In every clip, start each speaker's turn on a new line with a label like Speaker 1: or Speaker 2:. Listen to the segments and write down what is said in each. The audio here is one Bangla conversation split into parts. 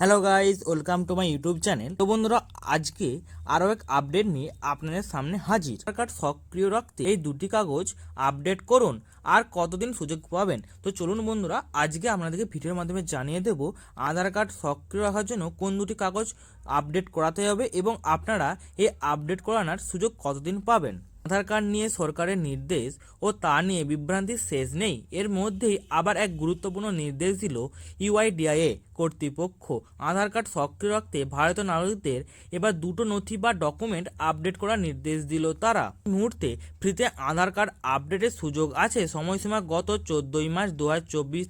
Speaker 1: Hello guys welcome to my YouTube channel. তো বন্ধুরা, আজকে আরও এক আপডেট নিয়ে আপনাদের সামনে হাজির। আধার কার্ড সক্রিয় রাখতে এই দুটি কাগজ আপডেট করুন আর কতদিন সুযোগ পাবেন। তো চলুন বন্ধুরা, আজকে আপনাদেরকে ভিডিওর মাধ্যমে জানিয়ে দেব আধার কার্ড সক্রিয় রাখার জন্য কোন দুটি কাগজ আপডেট করাতে হবে এবং আপনারা এই আপডেট করানোর সুযোগ কতদিন পাবেন। আধার কার্ড নিয়ে সরকারের নির্দেশ ও তা নিয়ে বিভ্রান্তির শেষ নেই। এর মধ্যেই আবার এক গুরুত্বপূর্ণ নির্দেশ দিল ইউআইডিআইএ কর্তৃপক্ষ আধার কার্ড সক্রিয় রাখতে ভারতীয় নাগরিকদের এবার দুটো নথি বা ডকুমেন্ট আপডেট করার নির্দেশ দিল তারা। মুহূর্তে ফ্রিতে আধার কার্ড আপডেটের সুযোগ আছে। সময়সীমা গত চোদ্দোই মার্চ দু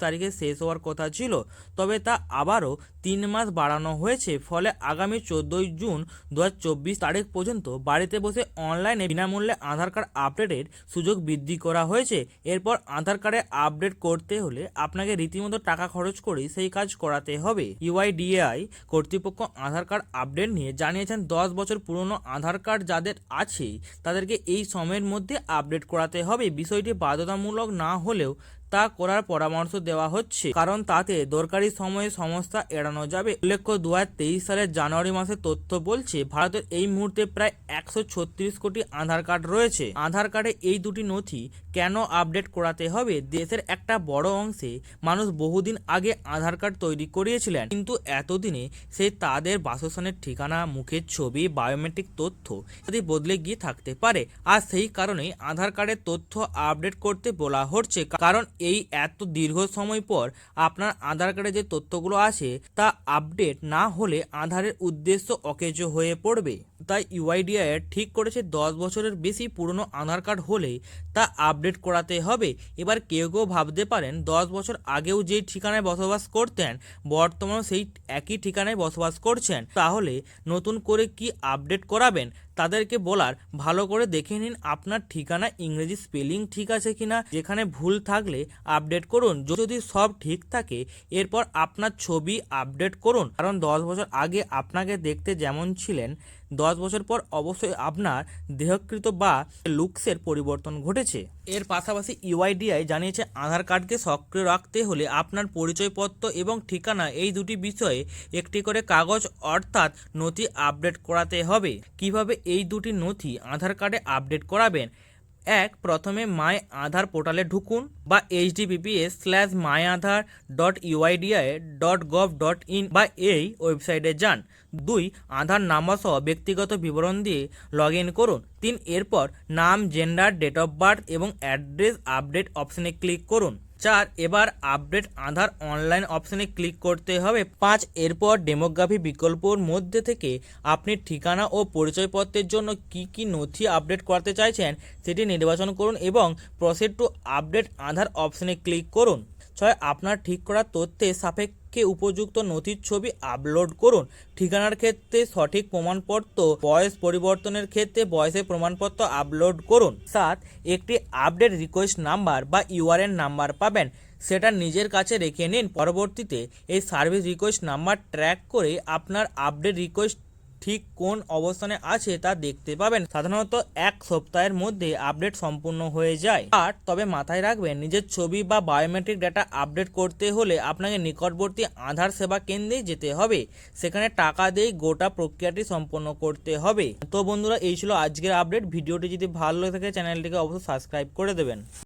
Speaker 1: তারিখে শেষ হওয়ার কথা ছিল, তবে তা আবারও তিন মাস বাড়ানো হয়েছে। ফলে আগামী চোদ্দোই জুন দুহাজার চব্বিশ তারিখ পর্যন্ত বাড়িতে বসে অনলাইনে বিনামূল্যে আধার কার্ড আপডেটের সুযোগ বৃদ্ধি করা হয়েছে। এরপর আধার কার্ডে আপডেট করতে হলে আপনাকে রীতিমতো টাকা খরচ করে সেই কাজ করাতে হবে। ইউআইডিএআই কর্তৃপক্ষ আধার কার্ড আপডেট নিয়ে জানিয়েছেন, দশ বছর পুরনো আধার কার্ড যাদের আছে, তাদেরকে এই সময়ের মধ্যে আপডেট করাতে হবে। বিষয়টি বাধ্যতামূলক না হলেও তা করার পরামর্শ দেওয়া হচ্ছে। কারণ তাতে দরকারি সময়ে সমস্যা এড়ানো যাবে। উল্লেখ্য দু হাজার তেইশ সালের জানুয়ারি মাসের তথ্য বলছে, ভারতের এই মুহূর্তে প্রায় একশো ছত্রিশ কোটি আধার কার্ড রয়েছে। আধার কার্ডে এই দুটি নথি কেন আপডেট করাতে হবে? দেশের একটা বড় অংশে মানুষ বহুদিন আগে আধার কার্ড তৈরি করিয়েছিলেন। কিন্তু এতদিনে সে তাদের বাসস্থানের ঠিকানা, মুখের ছবি, বায়োমেট্রিক তথ্য ইত্যাদি বদলে গিয়ে থাকতে পারে। আর সেই কারণেই আধার কার্ডের তথ্য আপডেট করতে বলা হচ্ছে। কারণ এই এত দীর্ঘ সময় পর আপনার আধার কার্ডে যে তথ্যগুলো আছে তা আপডেট না হলে আধারের উদ্দেশ্য অকেজো হয়ে পড়বে। তাই ইউআইডিআই ঠিক করেছে দশ বছরের বেশি পুরনো আধার কার্ড হলে তা আপডেট করাতে হবে। এবার কেউ কেউ ভাবতে পারেন দশ বছর আগেও যেই ঠিকানায় বসবাস করতেন বর্তমানে সেই একই ঠিকানায় বসবাস করছেন। তাহলে নতুন করে কি আপডেট করাবেন? তাদেরকে বলার, ভালো করে দেখে নিন আপনার ঠিকানা, ইংরেজি স্পেলিং ঠিক আছে কিনা, যেখানে ভুল থাকলে আপডেট করুন। যদি সব ঠিক থাকে, এরপর আপনার ছবি আপডেট করুন। কারণ দশ বছর আগে আপনাকে দেখতে যেমন ছিলেন, দশ বছর পর অবশ্যই আপনার দেহকৃত বা লুকসের পরিবর্তন ঘটেছে। এর পাশাপাশি ইউআইডিআই জানিয়েছে, আধার কার্ডকে সক্রিয় রাখতে হলে আপনার পরিচয়পত্র এবং ঠিকানা এই দুটি বিষয়ে একটি করে কাগজ অর্থাৎ নথি আপডেট করাতে হবে। কীভাবে এই দুটি নথি আধার কার্ডে আপডেট করাবেন? এক, প্রথমে মাই আধার পোর্টালে ঢুকুন। বা https slash my Aadhaar dot UIDAI dot gov dot in বা এই ওয়েবসাইটে যান। দুই, আধার নাম্বার সহ ব্যক্তিগত বিবরণ দিয়ে লগ ইন করুন। তিন, এরপর নাম জেন্ডার ডেট অফ বার্থ এবং অ্যাড্রেস আপডেট অপশনে ক্লিক করুন। চার, এবার আপডেট আধার অনলাইন অপশনে ক্লিক করতে হবে। পাঁচ, এরপর ডেমোগ্রাফি বিকল্পর মধ্যে থেকে আপনি ঠিকানা ও পরিচয়পত্রের জন্য কি কি নথি আপডেট করতে চাইছেন সেটি নির্বাচন করুন এবং প্রসিড টু আপডেট আধার অপশনে ক্লিক করুন। ছয়, আপনার ঠিক করা তথ্যের সাপেক্ষে উপযুক্ত নথির ছবি আপলোড করুন। ঠিকানার ক্ষেত্রে সঠিক প্রমাণপত্র, বয়স পরিবর্তনের ক্ষেত্রে বয়সের প্রমাণপত্র আপলোড করুন। সাত, একটি আপডেট রিকোয়েস্ট নাম্বার বা ইউআরএন নাম্বার পাবেন। সেটা নিজের কাছে রেখে নিন। পরবর্তীতে এই সার্ভিস রিকোয়েস্ট নাম্বার ট্র্যাক করে আপনার আপডেট রিকোয়েস্ট ঠিক কোন অবস্থানে আছে তা দেখতে পাবেন। সাধারণত এক সপ্তাহের মধ্যে আপডেট সম্পূর্ণ হয়ে যায়। আর তবে মাথায় রাখবেন, নিজের ছবি বা বায়োমেট্রিক ডাটা আপডেট করতে হলে আপনাকে নিকটবর্তী আধার সেবা কেন্দ্রে যেতে হবে। সেখানে টাকা দিয়ে গোটা প্রক্রিয়াটি সম্পন্ন করতে হবে। তো বন্ধুরা, এই ছিল আজকের আপডেট। ভিডিওটি যদি ভালো লাগে থাকে, চ্যানেলটিকে অবশ্যই সাবস্ক্রাইব করে দেবেন।